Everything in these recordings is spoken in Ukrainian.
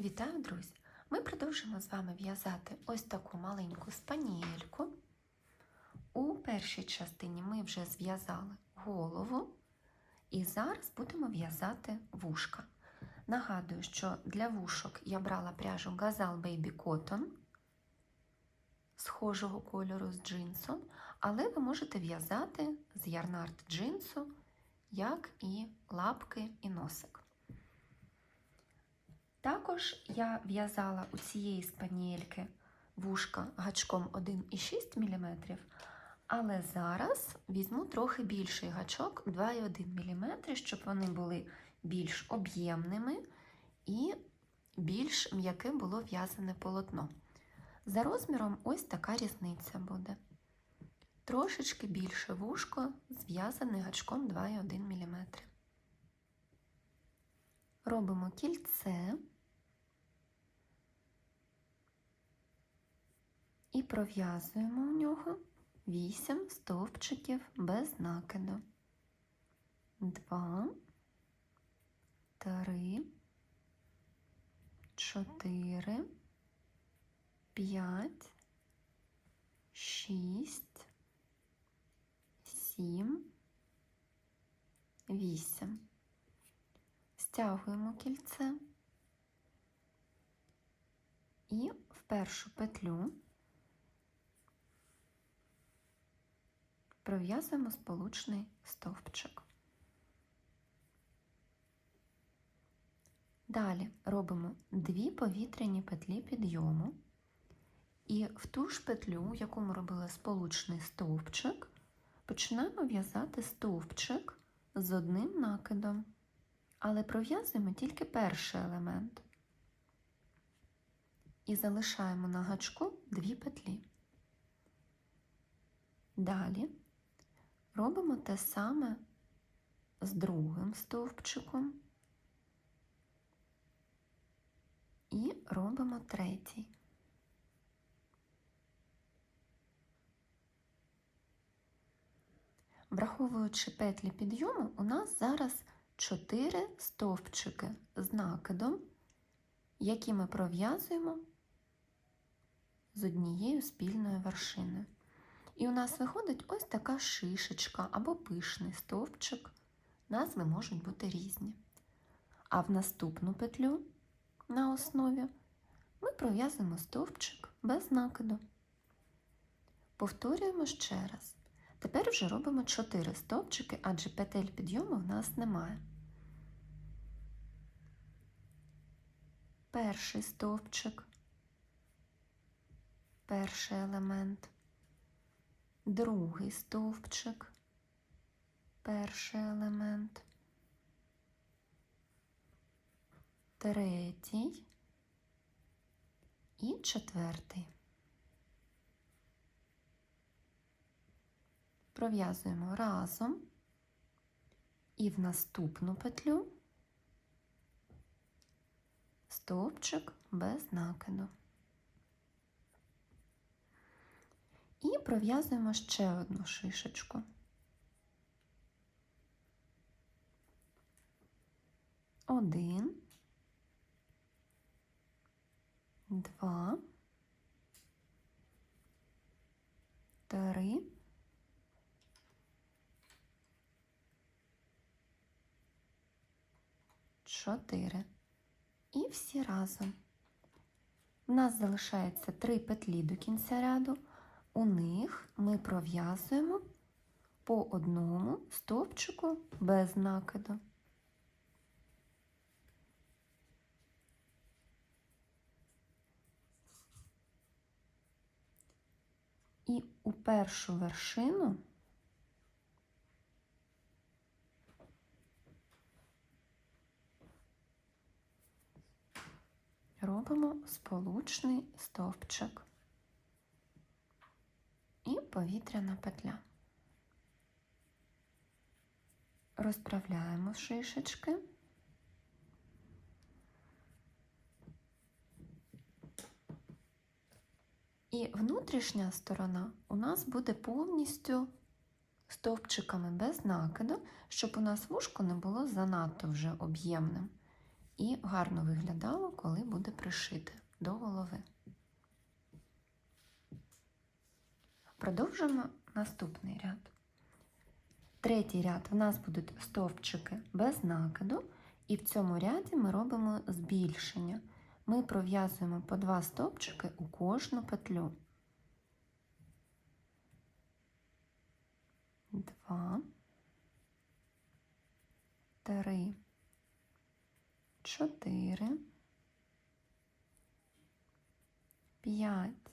Вітаю, друзі! Ми продовжимо з вами в'язати ось таку маленьку спаніельку. У першій частині ми вже зв'язали голову, і зараз будемо в'язати вушка. Нагадую, що для вушок я брала пряжу Gazal Baby Cotton схожого кольору з джинсом, але ви можете в'язати з ярнард джинсу, як і лапки і носик. Також я в'язала у цієї спаніельки вушка гачком 1,6 мм, але зараз візьму трохи більший гачок 2,1 мм, щоб вони були більш об'ємними і більш м'яке було в'язане полотно. За розміром ось така різниця буде. Трошечки більше вушко зв'язане гачком 2,1 мм. Робимо кільце і пров'язуємо у нього 8 стовпчиків без накиду. 2, 3, 4, 5, 6, 7, 8. Стягуємо кільце і в першу петлю пров'язуємо сполучний стовпчик. Далі робимо дві повітряні петлі підйому, і в ту ж петлю, яку ми робили сполучний стовпчик, починаємо в'язати стовпчик з одним накидом але пров'язуємо тільки перший елемент і залишаємо на гачку дві петлі. Далі робимо те саме з другим стовпчиком і робимо третій. Враховуючи петлі підйому, у нас зараз 4 стовпчики з накидом, які ми пров'язуємо з однією спільною вершиною. І у нас виходить ось така шишечка або пишний стовпчик. Назви можуть бути різні. А в наступну петлю на основі ми пров'язуємо стовпчик без накиду. Повторюємо ще раз. Тепер вже робимо 4 стовпчики, адже петель підйому в нас немає. Перший стовпчик, перший елемент, другий стовпчик, перший елемент, третій. І четвертий. пров'язуємо разом. І в наступну петлю. Стовпчик без накиду. І пров'язуємо ще одну шишечку. Один, два, три, 4. І всі разом. У нас залишається 3 петлі до кінця ряду. У них ми пров'язуємо по одному стовпчику без накиду. І у першу вершину робимо сполучний стовпчик і повітряна петля. Розправляємо шишечки. І внутрішня сторона у нас буде повністю стовпчиками без накиду, щоб у нас вушко не було занадто вже об'ємним. і гарно виглядало, коли буде пришите до голови. Продовжуємо наступний ряд. Третій ряд в нас будуть стовпчики без накиду, і в цьому ряді ми робимо збільшення. Ми пров'язуємо по два стовпчики у кожну петлю. Два, три, чотири, п'ять,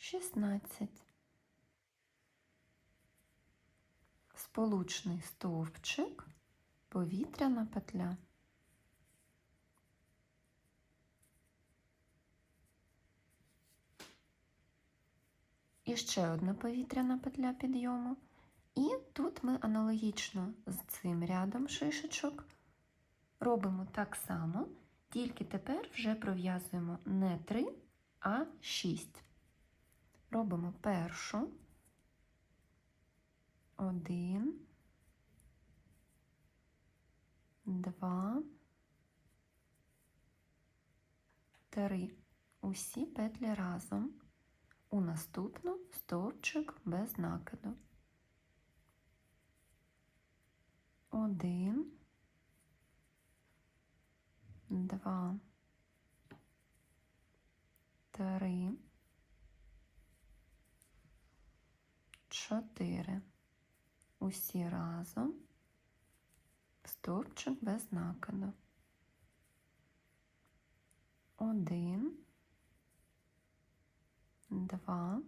шістнадцять. Сполучний стовпчик, повітряна петля. І ще одна повітряна петля підйому. І тут ми аналогічно з цим рядом шишечок робимо так само, тільки тепер вже пров'язуємо не 3, а 6. Робимо першу, один, два, три. Усі петлі разом. У наступну стовпчик без накиду. Один, Чотири Усі разом стовпчик без накиду. 1, 2,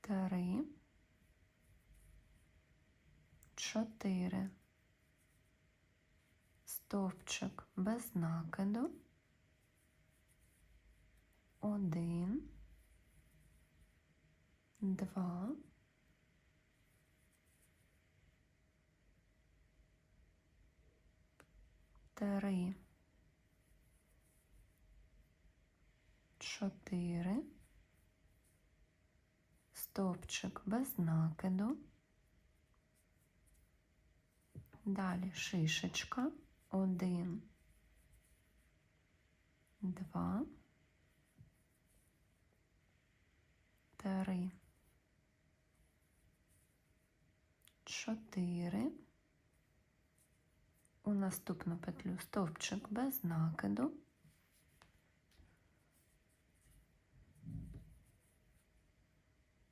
3, 4. Стовпчик без накиду. 1, два, три, чотири, стовпчик без накиду. Далі шишечка. Один, два, три, чотири. У наступну петлю стовпчик без накиду.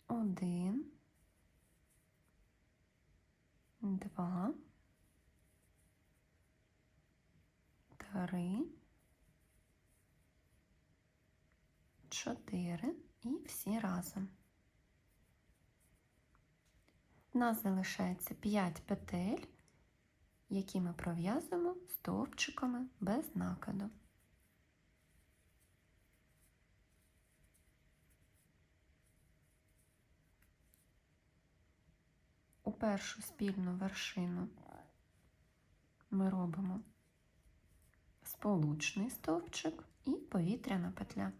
Один, два, три, чотири і всі разом. У нас залишається 5 петель, які ми пров'язуємо стовпчиками без накиду. У першу спільну вершину ми робимо сполучний стовпчик і повітряна петля.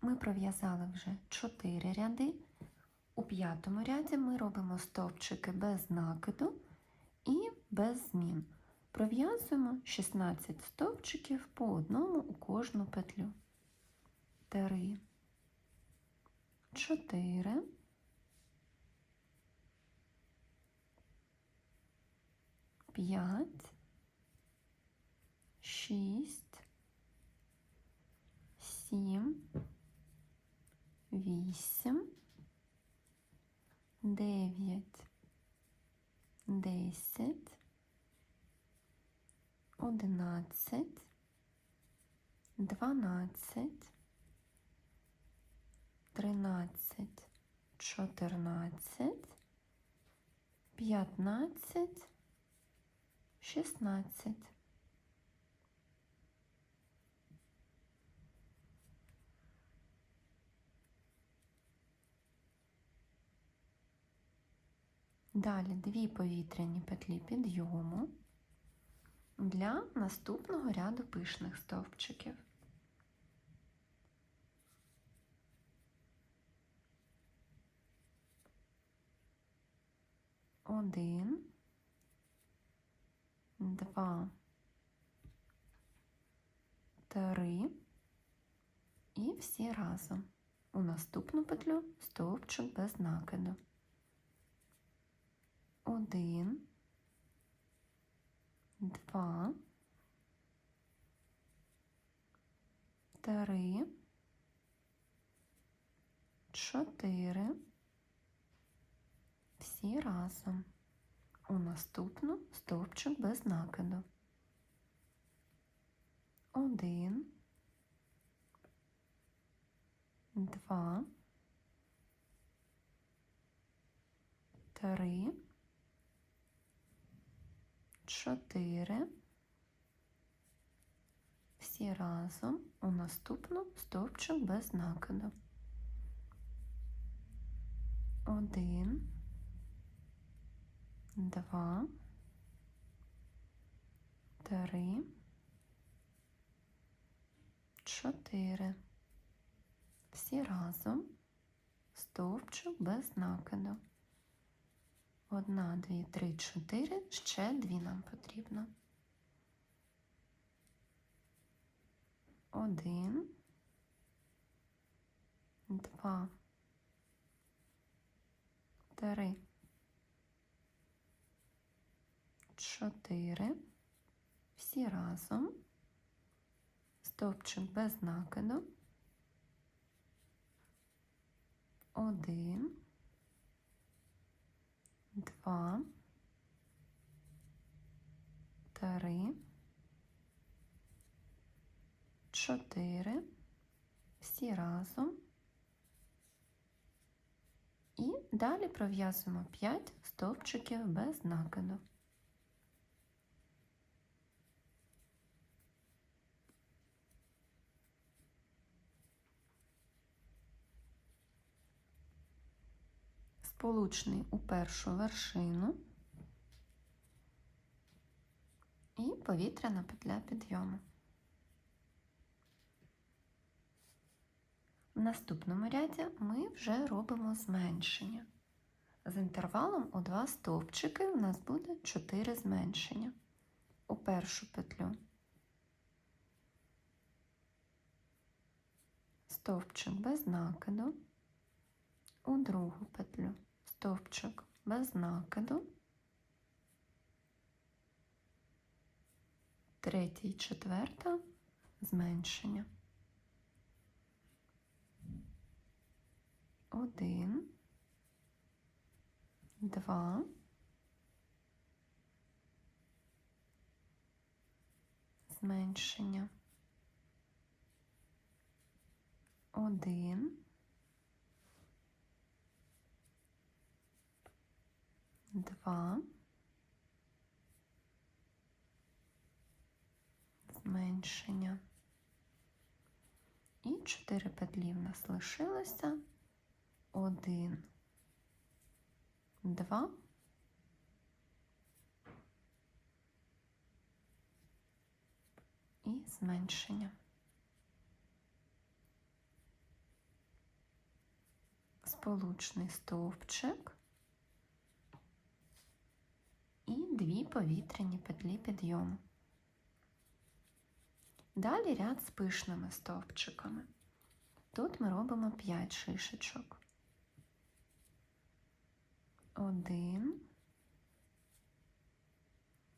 Ми пров'язали вже 4 ряди. У п'ятому ряді ми робимо стовпчики без накиду і без змін. Пров'язуємо 16 стовпчиків по одному у кожну петлю. 3, 4, 5, шість, сім, вісім, дев'ять, десять, одинадцять, дванадцять, тринадцять, чотирнадцять, п'ятнадцять 16. Далі дві повітряні петлі підйому для наступного ряду пишних стовпчиків. Один, два, три і всі разом. У наступну петлю стовпчик без накиду. Один, два, три, чотири. Всі разом. У наступну стовпчик без накиду. Один, два, три, чотири. Всі разом у наступну стовпчик без накиду. Один, два, три, чотири. Всі разом стовпчик без накиду. Одна, дві, три, чотири. Ще дві нам потрібно. Один, два, три, чотири. Всі разом. Стовпчик без накиду. Один, два, три, чотири. Всі разом. І далі пров'язуємо 5 стовпчиків без накиду. Сполучний у першу вершину і повітряна петля підйому. В наступному ряді ми вже робимо зменшення. З інтервалом у два стовпчики у нас буде 4 зменшення. У першу петлю стовпчик без накиду, у другу петлю стовпчик без накиду, третя і четверта зменшення. Один, два, зменшення. Один, два, зменшення. І чотири петлі в нас лишилося. Один, два. І зменшення. Сполучний стовпчик і дві повітряні петлі підйому. Далі ряд з пишними стовпчиками. Тут ми робимо 5 шишечок. Один,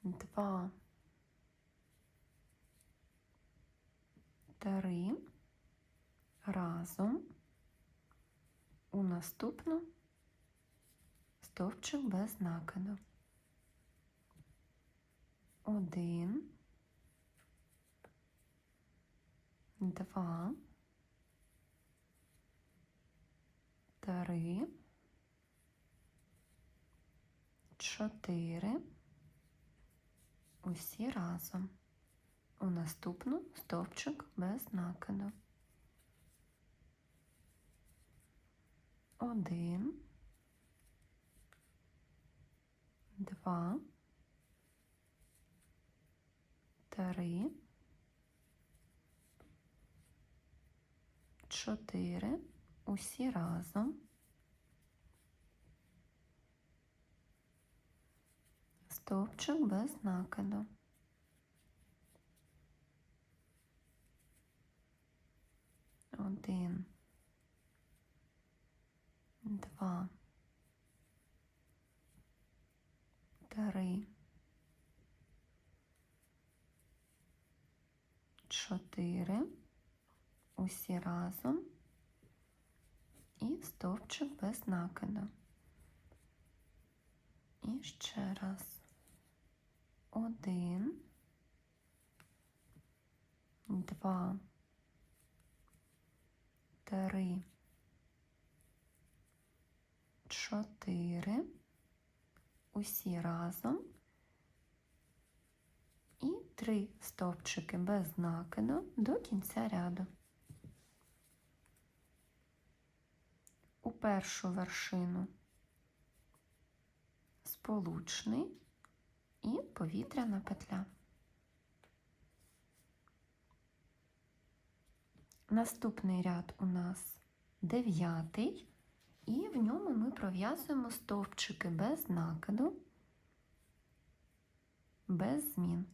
два, три. Разом у наступну стовпчик без накиду. Один, два, три, чотири, усі разом. У наступну стовпчик без накиду. Один, два, три, чотири, усі разом. Стовпчик без накиду. Один, два, три, чотири, усі разом. І стовпчик без накиду. І ще раз. Один, два, три, чотири, усі разом і три стовпчики без накиду до кінця ряду. У першу вершину сполучний і повітряна петля. Наступний ряд у нас дев'ятий, і в ньому ми пров'язуємо стовпчики без накиду, без змін.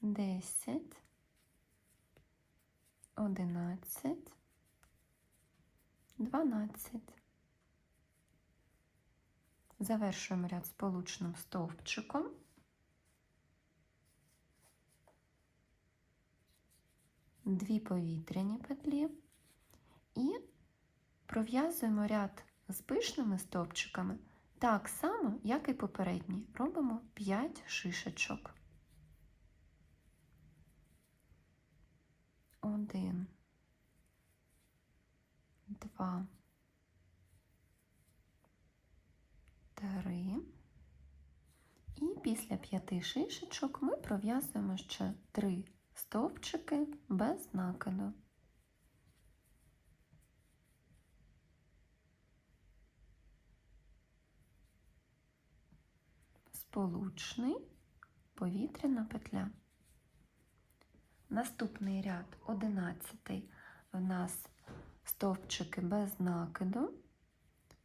десять, одинадцять, дванадцять. Завершуємо ряд сполучним стовпчиком. Дві повітряні петлі і пров'язуємо ряд з пишними стовпчиками так само, як і попередній. Робимо 5 шишечок. Один, два, три. І після п'яти шишечок ми пров'язуємо ще три стовпчики без накиду. Сполучний, повітряна петля. Наступний ряд, одинадцятий, в нас стовпчики без накиду,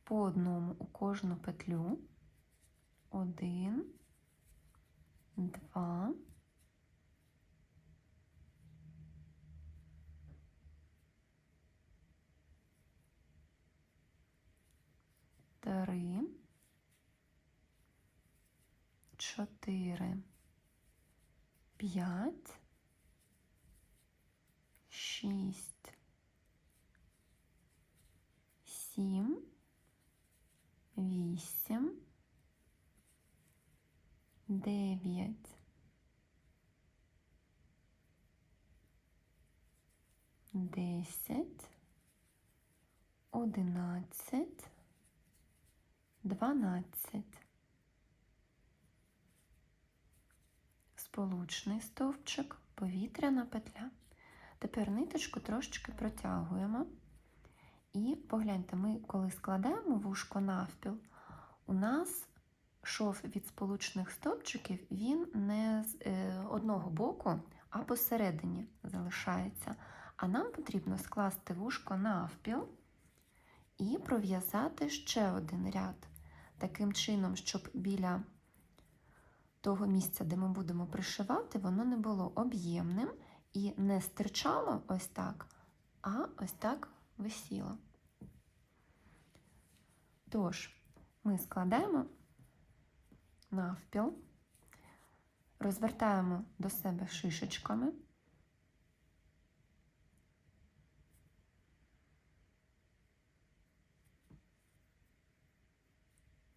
по одному у кожну петлю. Один, два, три, чотири, п'ять, шість, сім, вісім, дев'ять, десять, одинадцять, дванадцять. Сполучний стовпчик, повітряна петля. Тепер ниточку трошечки протягуємо. І погляньте, ми коли складаємо вушко навпіл, у нас шов від сполучних стовпчиків, він не з е, одного боку, а посередині залишається. А нам потрібно скласти вушко навпіл і пров'язати ще один ряд. Таким чином, щоб біля того місця, де ми будемо пришивати, воно не було об'ємним і не стирчало ось так, а ось так висіло. Тож, ми складаємо навпіл, розвертаємо до себе шишечками.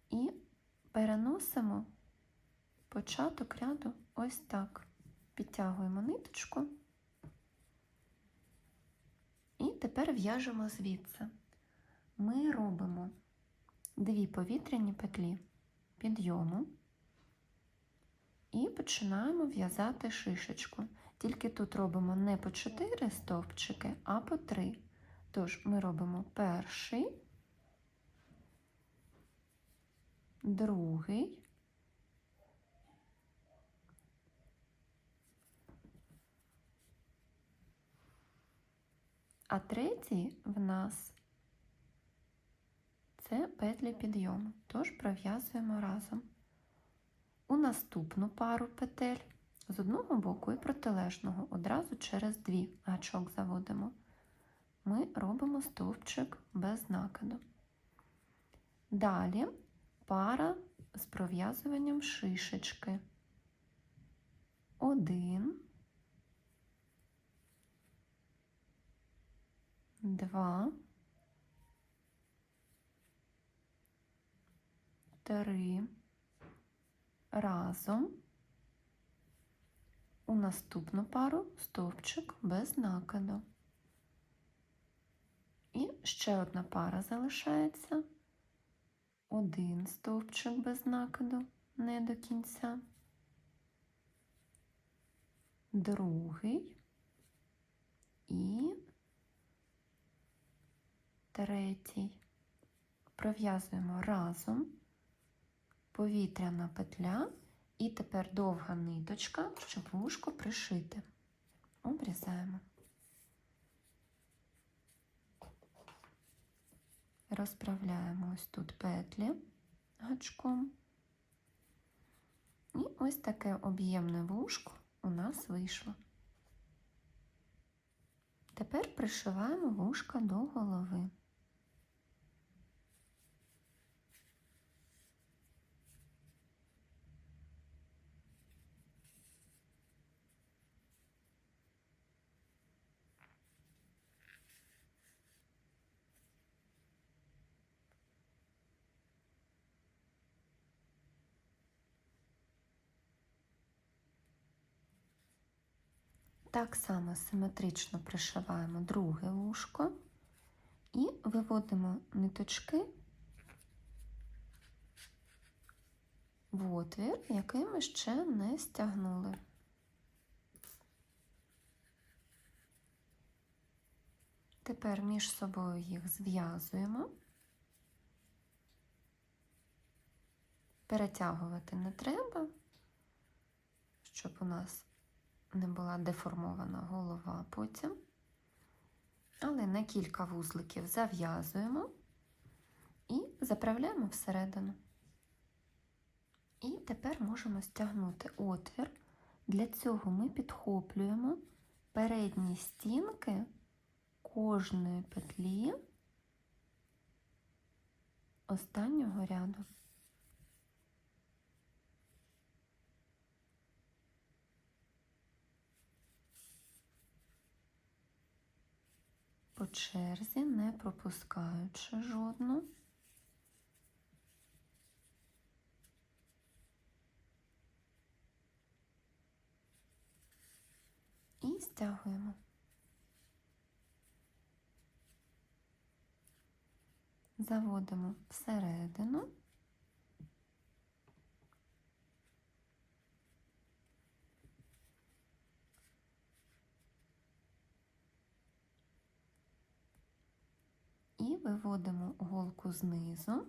І переносимо початок ряду ось так. Підтягуємо ниточку. І тепер в'яжемо звідси. Ми робимо дві повітряні петлі підйому і починаємо в'язати шишечку. Тільки тут робимо не по 4 стовпчики, а по 3. Тож ми робимо перший, другий, а третій в нас це петлі підйому, тож пров'язуємо разом. У наступну пару петель з одного боку і протилежного одразу через дві гачок заводимо. Ми робимо стовпчик без накиду. Далі пара з пров'язуванням шишечки. Один, два, три. Разом. У наступну пару стовпчик без накиду. І ще одна пара залишається. Один стовпчик без накиду не до кінця, другий. І третій. Пров'язуємо разом повітряна петля і тепер довга ниточка, щоб вушко пришити. Обрізаємо. Розправляємо ось тут петлі гачком. І ось таке об'ємне вушко у нас вийшло. Тепер пришиваємо вушка до голови. Так само симетрично пришиваємо друге вушко і виводимо ниточки в отвір, який ми ще не стягнули. Тепер між собою їх зв'язуємо. Перетягувати не треба, щоб у нас не була деформована голова потім. Але на кілька вузликів зав'язуємо і заправляємо всередину. І тепер можемо стягнути отвір. Для цього ми підхоплюємо передні стінки кожної петлі останнього ряду. По черзі, не пропускаючи жодну. І стягуємо. Заводимо всередину. І виводимо голку знизу,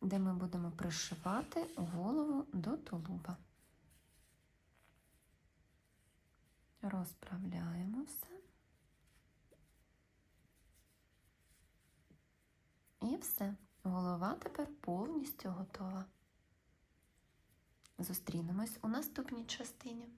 де ми будемо пришивати голову до тулуба. Розправляємо все. І все. Голова тепер повністю готова. Зустрінемось у наступній частині.